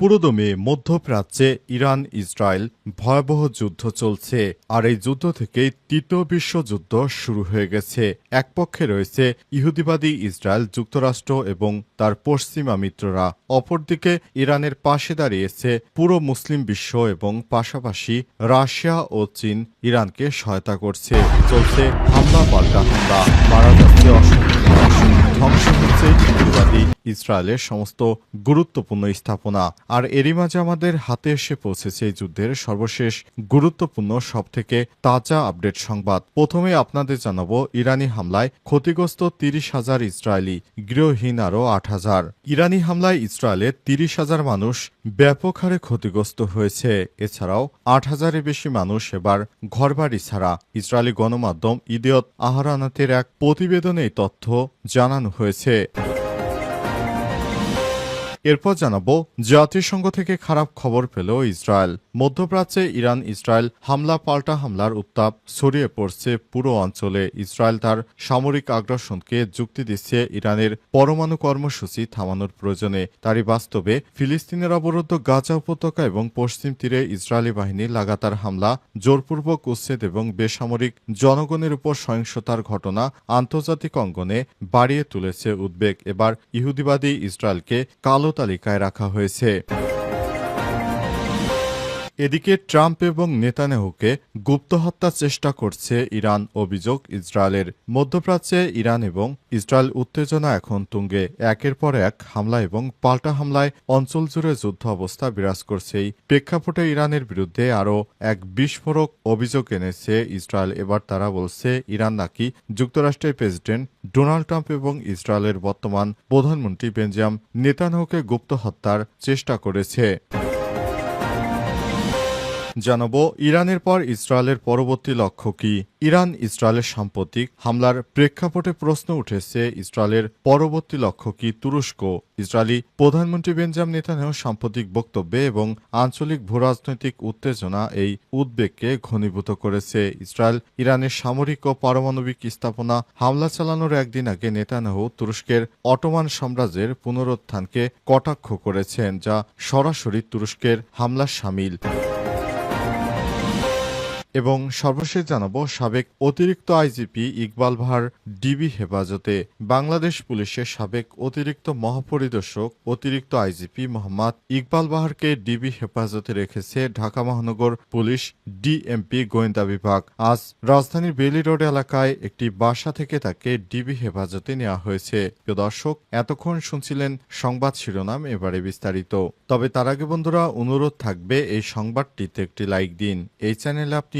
পুরোদমে মধ্যপ্রাচ্যে Iran Israel ভয়াবহ যুদ্ধ চলছে, আর এই যুদ্ধ থেকেই তৃতীয় বিশ্বযুদ্ধ শুরু হয়ে গেছে। এক পক্ষে রয়েছে ইহুদিবাদী ইসরায়েল যুক্তরাষ্ট্র এবং তার পশ্চিমা মিত্ররা। অপরদিকে ইরানের পাশে দাঁড়িয়েছে পুরো মুসলিম বিশ্ব এবং পাশাপাশি রাশিয়া ও চীন ইরানকে সহায়তা করছে। চলছে হামলা, পাল্টা হামলা। মারা যাচ্ছে অসংখ্য ইসরায়েলের সমস্ত গুরুত্বপূর্ণ স্থাপনা। আর এরই মাঝে আমাদের হাতে এসে পৌঁছেছে এই যুদ্ধের সর্বশেষ গুরুত্বপূর্ণ, সবথেকে তাজা আপডেট সংবাদ। প্রথমে আপনাদের জানাব, ইরানি হামলায় ক্ষতিগ্রস্ত তিরিশ হাজার ইসরায়েলি, গৃহহীন আরও আট হাজার। ইরানি হামলায় ইসরায়েলের তিরিশ হাজার মানুষ ব্যাপক হারে ক্ষতিগ্রস্ত হয়েছে। এছাড়াও আট হাজারের বেশি মানুষ এবার ঘরবাড়ি ছাড়া। ইসরায়েলি গণমাধ্যম ইদিয়ত আহরানাতের এক প্রতিবেদনে তথ্য জানানো হয়েছে। এরপর জানাব, জাতিসংঘ থেকে খারাপ খবর পেল ইসরায়েল। মধ্যপ্রাচ্যে ইরান ইসরায়েল হামলা, পাল্টা হামলার উত্তাপ ছড়িয়ে পড়ছে পুরো অঞ্চলে। ইসরায়েল তার সামরিক আগ্রাসনকে যুক্তি দিচ্ছে ইরানের পরমাণু কর্মসূচি থামানোর প্রয়োজনে। তারই বাস্তবে ফিলিস্তিনের অবরুদ্ধ গাজা উপত্যকা এবং পশ্চিম তীরে ইসরায়েলি বাহিনী লাগাতার হামলা, জোরপূর্বক উচ্ছেদ এবং বেসামরিক জনগণের উপর সহিংসতার ঘটনা আন্তর্জাতিক অঙ্গনে বাড়িয়ে তুলেছে উদ্বেগ। এবার ইহুদিবাদী ইসরায়েলকে কালো তালিকায় রাখা হয়েছে। এদিকে ট্রাম্প এবং নেতানেহুকে গুপ্ত হত্যার চেষ্টা করছে ইরান অভিযোগ ইসরায়েলের। মধ্যপ্রাচ্যে ইরান এবং ইসরায়েল উত্তেজনা এখন তুঙ্গে। একের পর এক হামলা এবং পাল্টা হামলায় অঞ্চল জুড়ে যুদ্ধ অবস্থা বিরাজ করছে। এই প্রেক্ষাপটে ইরানের বিরুদ্ধে আরও এক বিস্ফোরক অভিযোগ এনেছে ইসরায়েল। এবার তারা বলছে, ইরান নাকি যুক্তরাষ্ট্রের প্রেসিডেন্ট ডোনাল্ড ট্রাম্প এবং ইসরায়েলের বর্তমান প্রধানমন্ত্রী বেঞ্জাম নেতানহুকে গুপ্ত হত্যার চেষ্টা করেছে। জানাব, ইরানের পর ইসরায়েলের পরবর্তী লক্ষ্য কি? ইরান ইসরায়েলের সাম্প্রতিক হামলার প্রেক্ষাপটে প্রশ্ন উঠেছে, ইসরায়েলের পরবর্তী লক্ষ্য কি তুরস্ক? ইসরায়েলি প্রধানমন্ত্রী বেঞ্জাম নেতানেহ সাম্প্রতিক বক্তব্যে এবং আঞ্চলিক ভূরাজনৈতিক উত্তেজনা এই উদ্বেগকে ঘনীভূত করেছে। ইসরায়েল ইরানের সামরিক ও পারমাণবিক স্থাপনা হামলা চালানোর একদিন আগে নেতানেহু তুরস্কের অটোমান সাম্রাজ্যের পুনরুত্থানকে কটাক্ষ করেছেন, যা সরাসরি তুরস্কের হামলার সামিল। এবং সর্বশেষ জানাব সাবেক অতিরিক্ত আইজিপি ইকবাল ভার ডিবি হেফাজতে। বাংলাদেশ পুলিশের সাবেক অতিরিক্ত মহাপরিদর্শক, অতিরিক্ত আইজিপি মোহাম্মদ ইকবাল বাহারকে ডিবি হেফাজতে রেখেছে ঢাকা মহানগর পুলিশ ডিএমপি গোয়েন্দা বিভাগ। আজ রাজধানীর বেলি রোড এলাকায় একটি বাসা থেকে তাকে ডিবি হেফাজতে নেওয়া হয়েছে। প্রিয় দর্শক, এতক্ষণ শুনছিলেন সংবাদ শিরোনাম এবারে বিস্তারিত। তবে তার আগে বন্ধুরা, অনুরোধ থাকবে এই সংবাদটিতে একটি লাইক দিন। এই চ্যানেলে আপনি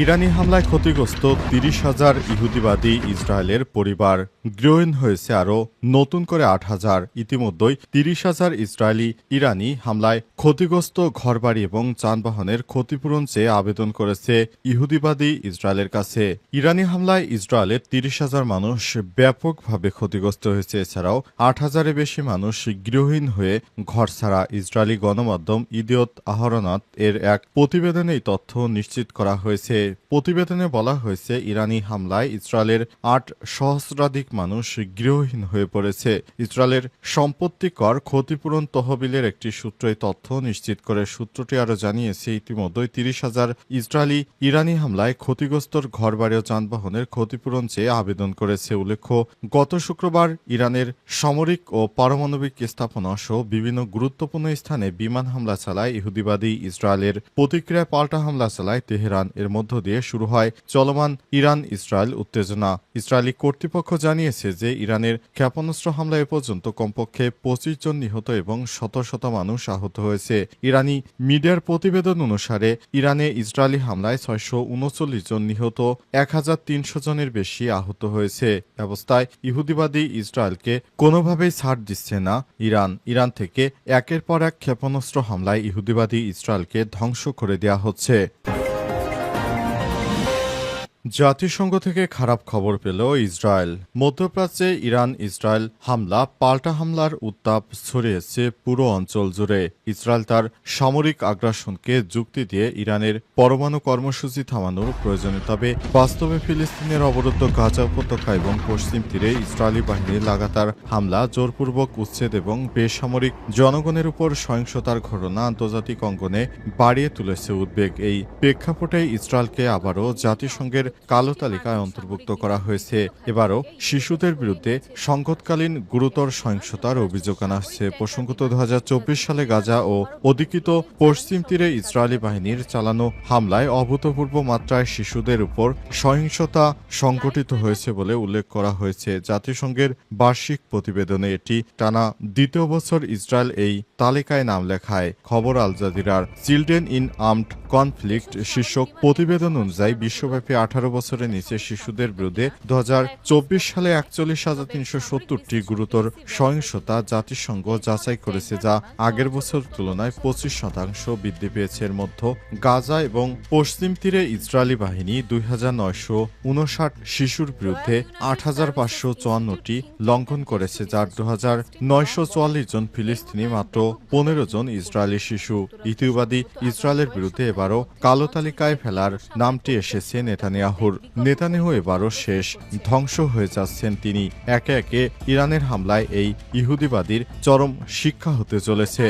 ইরানি হামলায় ক্ষতিগ্রস্ত তিরিশ হাজার ইহুদিবাদী ইসরায়েলের পরিবার। গৃহহীন হয়েছে আরও নতুন করে আট হাজার। ইতিমধ্যেই তিরিশ হাজার ইসরায়েলি ইরানি হামলায় ক্ষতিগ্রস্ত ঘরবাড়ি এবং যানবাহনের ক্ষতিপূরণ চেয়ে আবেদন করেছে ইহুদিবাদী ইসরায়েলের কাছে। ইরানি হামলায় ইসরায়েলের তিরিশ হাজার মানুষ ব্যাপকভাবে ক্ষতিগ্রস্ত হয়েছে। এছাড়াও আট হাজারের বেশি মানুষ গৃহহীন হয়ে ঘর ছাড়া ইসরায়েলি গণমাধ্যম ইদিয়ত আহরনাত এর এক প্রতিবেদনে এই তথ্য নিশ্চিত করা হয়েছে। প্রতিবেদনে বলা হয়েছে, ইরানি হামলায় ইসরায়েলের আট সহস্রাধিক মানুষ গৃহহীন হয়ে পড়েছে। ইসরায়েলের সম্পত্তি কর ক্ষতিপূরণ তহবিলের একটি সূত্র তথ্য নিশ্চিত করে সূত্রটি আরও জানিয়েছে ইতিমধ্যে তিরিশ হাজার ইসরায়েলি ইরানি হামলায় ক্ষতিগ্রস্ত ঘরবাড়ি ও যানবাহনের ক্ষতিপূরণ চেয়ে আবেদন করেছে। উল্লেখ্য, গত শুক্রবার ইরানের সামরিক ও পারমাণবিক স্থাপনা সহ বিভিন্ন গুরুত্বপূর্ণ স্থানে বিমান হামলা চালায় ইহুদিবাদী ইসরায়েলের প্রতিক্রিয়ায় পাল্টা হামলা চালায় তেহরান। এর মধ্য দিয়ে শুরু হয় চলমান ইরান ইসরায়েল উত্তেজনা। ইসরায়েলি কর্তৃপক্ষ জানিয়েছে যে ইরানের ক্ষেপণাস্ত্র হামলা এ পর্যন্ত কমপক্ষে পঁচিশ জন নিহত এবং শত শত মানুষ আহত হয়েছে। ইরানি মিডিয়ার প্রতিবেদন অনুসারে, ইরানে ইসরায়েলি হামলায় ছয়শো উনচল্লিশ জন নিহত, এক হাজার তিনশো জনের বেশি আহত হয়েছে। অবস্থায় ইহুদিবাদী ইসরায়েলকে কোনোভাবেই ছাড় দিচ্ছে না ইরান। ইরান থেকে একের পর এক ক্ষেপণাস্ত্র হামলায় ইহুদিবাদী ইসরায়েলকে ধ্বংস করে দেওয়া হচ্ছে। জাতিসংঘ থেকে খারাপ খবর পেল ইসরায়েল। মধ্যপ্রাচ্যে ইরান ইসরায়েল হামলা, পাল্টা হামলার উত্তাপ ছড়িয়েছে পুরো অঞ্চল জুড়ে। ইসরায়েল তার সামরিক আগ্রাসনকে যুক্তি দিয়ে ইরানের পরমাণু কর্মসূচি থামানোর প্রয়োজনে তবে বাস্তবে ফিলিস্তিনের অবরুদ্ধ গাজা উপত্যকা এবং পশ্চিম তীরে ইসরায়েলি বাহিনীর লাগাতার হামলা, জোরপূর্বক উচ্ছেদ এবং বেসামরিক জনগণের উপর সহিংসতার ঘটনা আন্তর্জাতিক অঙ্গনে বাড়িয়ে তুলেছে উদ্বেগ। এই প্রেক্ষাপটে ইসরায়েলকে আবারও জাতিসংঘের কালো তালিকায় অন্তর্ভুক্ত করা হয়েছে। এবারও শিশুদের বিরুদ্ধে সংকটকালীন গুরুতর সহিংসতার অভিযোগ আনা আসছে প্রসঙ্গত দু সালে গাজা ও অধিকৃত পশ্চিম তীরে ইসরায়েলি বাহিনীর চালানো হামলায় অভূতপূর্ব মাত্রায় শিশুদের উপর সহিংসতা সংঘটিত হয়েছে বলে উল্লেখ করা হয়েছে। জাতিসংঘের বার্ষিক প্রতিবেদনে এটি টানা দ্বিতীয় বছর ইসরায়েল এই তালিকায় নাম লেখায়। খবর আল জাজিরার চিলড্রেন ইন আর্মড কনফ্লিক্ট শীর্ষক প্রতিবেদন অনুযায়ী বিশ্বব্যাপী আঠারো বছরের নিচে শিশুদের বিরুদ্ধে দু হাজার চব্বিশ সালে একচল্লিশ হাজার তিনশো সত্তরটি গুরুতর সহিংসতা জাতিসংঘ যাচাই করেছে যা আগের বছর তুলনায় পঁচিশ শতাংশ বৃদ্ধি পেয়েছে। এর মধ্যে গাজা এবং পশ্চিম তীরে ইসরায়েলি বাহিনী দুই হাজার নয়শো উনষাট শিশুর বিরুদ্ধে আট হাজার পাঁচশো চুয়ান্নটি লঙ্ঘন করেছে, যার দু হাজার নয়শো চুয়াল্লিশ জন ফিলিস্তিনি মাত্র পনেরো জন ইসরায়েলি শিশু। ইতিবাদী ইসরায়েলের বিরুদ্ধে এবারও কালো তালিকায় ফেলার নামটি এসেছে নেতানিয়াহুর নেতানিয়াহু এবারও শেষ ধ্বংস হয়ে যাচ্ছেন তিনি। একে একে ইরানের হামলায় এই ইহুদিবাদীর চরম শিক্ষা হতে চলেছে।